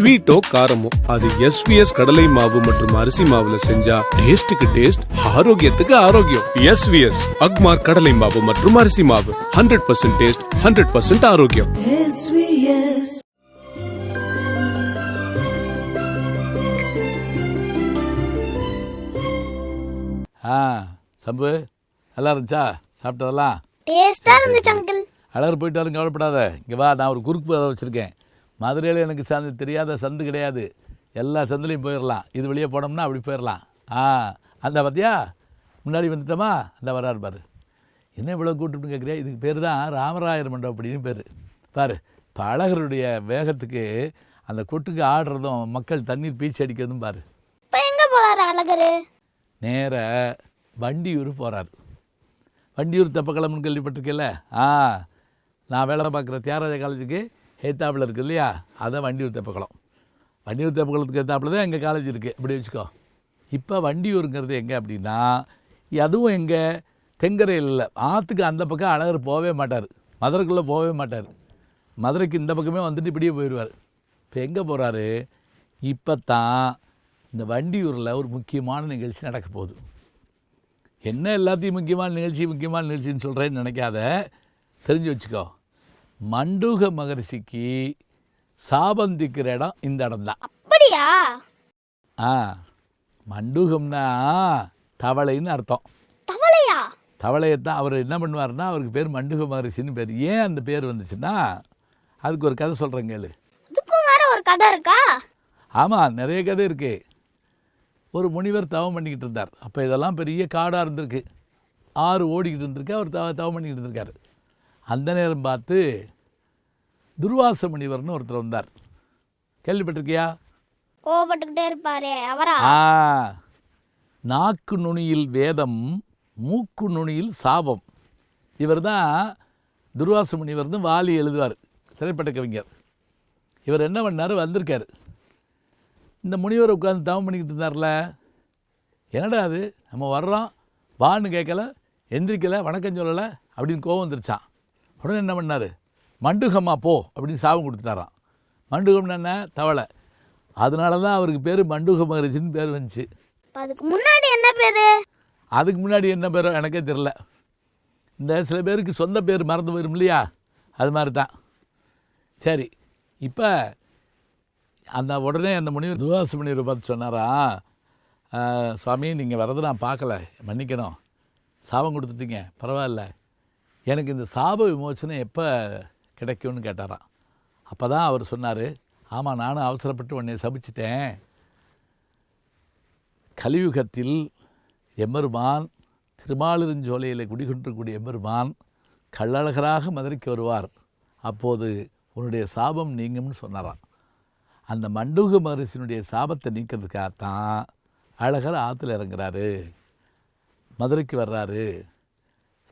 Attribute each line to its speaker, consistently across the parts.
Speaker 1: ஸ்வீட்டோ காரமோ அது எஸ்விஎஸ் கடலை மாவு மற்றும் அரிசி மாவுல செஞ்சா டேஸ்டுக்கு டேஸ்ட் ஆரோக்கியத்துக்கு ஆரோக்கியம். எஸ்விஎஸ் அக்மார் கடலை மாவு மற்றும் அரிசி மாவு. Hundred percent taste hundred percent ஆரோக்கியம்.
Speaker 2: SVS.
Speaker 3: ஆ சம்பு நல்லா இருந்துச்சா? சாப்பிட்டதெல்லாம்?
Speaker 4: டேஸ்டா இருந்துச்சு அங்கிள்
Speaker 3: அழகு போயிட்டாலும் கவலைப்படாத. இங்கே வா நான் ஒரு குறுக்கு வச்சுருக்கேன். மதுரையில் எனக்கு சந்து தெரியாத சந்து கிடையாது. எல்லா சந்துலையும் போயிடலாம் இது வெளியே போனோம்னா அப்படி போயிடலாம் ஆ அந்த பார்த்தியா முன்னாடி வந்துட்டோமா? அந்த வராரு பாரு. என்ன இவ்வளோ கூட்டுன்னு கேட்குறியா இதுக்கு பேர் தான் ராமராயர் மண்டபம் அப்படின்னு பேர். பாரு இப்போ அழகருடைய வேகத்துக்கு அந்த கொட்டுக்கு ஆடுறதும் மக்கள் தண்ணீர் பீச்சு அடிக்கிறதும் பாரு.
Speaker 4: இப்ப எங்க போறாரு அழகரு?
Speaker 3: நேர வண்டியூர் போகிறார் வண்டியூர் தெப்பக்கிழமுன்னு கேள்விப்பட்டிருக்கேல்ல? ஆ நான் வேலை பார்க்குற தியாகராஜ காலேஜுக்கு ஹேத்தாப்பில் இருக்குது இல்லையா? அதான் வண்டியூர் தெப்பக்குளம் வண்டியூர் தெப்பக்குளத்துக்கு ஏத்தாப்பில் தான் எங்கள் காலேஜ் இருக்குது இப்படி வச்சுக்கோ. இப்போ வண்டியூருங்கிறது எங்கே அப்படின்னா அதுவும் எங்கே தெங்கரையில் இல்லை. ஆற்றுக்கு அந்த பக்கம் அழகர் போகவே மாட்டார். மதுரைக்குள்ளே போகவே மாட்டார். மதுரைக்கு இந்த பக்கமே வந்துட்டு இப்படியே போயிடுவார் இப்போ எங்கே போகிறாரு இப்போ தான் இந்த வண்டியூரில் ஒரு முக்கியமான நிகழ்ச்சி நடக்க போகுது. என்ன எல்லாத்தையும் முக்கியமான நிகழ்ச்சி முக்கியமான நிகழ்ச்சின்னு சொல்கிறேன்னு நினைக்காத. தெரிஞ்சு வச்சுக்கோ. மண்டூக மகரிஷிக்கு சாபந்திக்கிற இடம் இந்த இடம் தான்
Speaker 4: அப்படியா?
Speaker 3: ஆ மண்டூகம்னா தவளைன்னு அர்த்தம்.
Speaker 4: தவளையா?
Speaker 3: தவளையத்தான் அவர் என்ன பண்ணுவார்னா அவருக்கு பேர் மண்டூக மகரிஷின்னு பேர். ஏன் அந்த பேர் வந்துச்சுன்னா அதுக்கு ஒரு கதை சொல்கிறேன் கேளு.
Speaker 4: இதுக்கும் வேற ஒரு கதை இருக்கா?
Speaker 3: ஆமாம் நிறைய கதை இருக்கு. ஒரு முனிவர் தவம் பண்ணிக்கிட்டு இருந்தார். அப்போ இதெல்லாம் பெரிய காடாக இருந்திருக்கு. ஆறு ஓடிக்கிட்டு இருந்திருக்கு. அவர் தவ தவம் பண்ணிக்கிட்டு இருந்திருக்காரு. அந்த நேரம் பார்த்து துர்வாச முனிவர்னு ஒருத்தர் வந்தார். கேள்விப்பட்டிருக்கியா?
Speaker 4: கோவப்பட்டுக்கிட்டே இருப்பாரே அவரா?
Speaker 3: ஆ நாக்கு நுனியில் வேதம் மூக்கு நுனியில் சாபம். இவர் தான் துர்வாச முனிவர்னு வாலி எழுதுவார் திரைப்பட கவிஞர். இவர் என்ன பண்ணார்? வந்திருக்காரு. இந்த முனிவர் உட்காந்து தவம் பண்ணிக்கிட்டு இருந்தார்ல என்னடா அது? நம்ம வர்றோம் வான்னு கேட்கல எந்திரிக்கலை வணக்கம் சொல்லலை அப்படின்னு கோவம் வந்துருச்சான் உடனே என்ன பண்ணார்? மண்டுகம்மா போ அப்படின்னு சாபம் கொடுத்துட்டாராம். மண்டுகம்னா என்ன? தவளை. அதனால தான் அவருக்கு பேர் மண்டுக மகரிஷின்னு பேர் வந்துச்சு.
Speaker 4: அதுக்கு முன்னாடி என்ன பேரு?
Speaker 3: அதுக்கு முன்னாடி என்ன பேரோ எனக்கே தெரில இந்த சில பேருக்கு சொந்த பேர் மறந்து போயிடும் இல்லையா? அது மாதிரி தான் சரி இப்போ அந்த உடனே அந்த முனிவர் துவாச முனிவரை பார்த்து சொன்னாரா "ஆஹ், சுவாமி நீங்கள் வரதை நான் பார்க்கல. மன்னிக்கணும். சாபம் கொடுத்துட்டீங்க. பரவாயில்ல. எனக்கு இந்த சாப விமோசனம் எப்போ கிடைக்கும்னு கேட்டாராம். அப்போ தான் அவர் சொன்னார் ஆமாம் நானும் அவசரப்பட்டு உன்னை சபிச்சிட்டேன். கலியுகத்தில் எம்மருமான் திருமாலிருஞ்சோலையில் குடிகொண்டிருக்கக்கூடிய எம்மருமான் கள்ளழகராக மதுரைக்கு வருவார். அப்போது உன்னுடைய சாபம் நீங்கும்னு சொன்னாராம். அந்த மண்டூக மகரிஷினுடைய சாபத்தை நீக்கிறதுக்காகத்தான் அழகர் ஆற்றுல இறங்குறாரு. மதுரைக்கு வர்றாரு.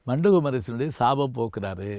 Speaker 3: மண்டகுமரசனுடைய சாபம் போக்குறாரு.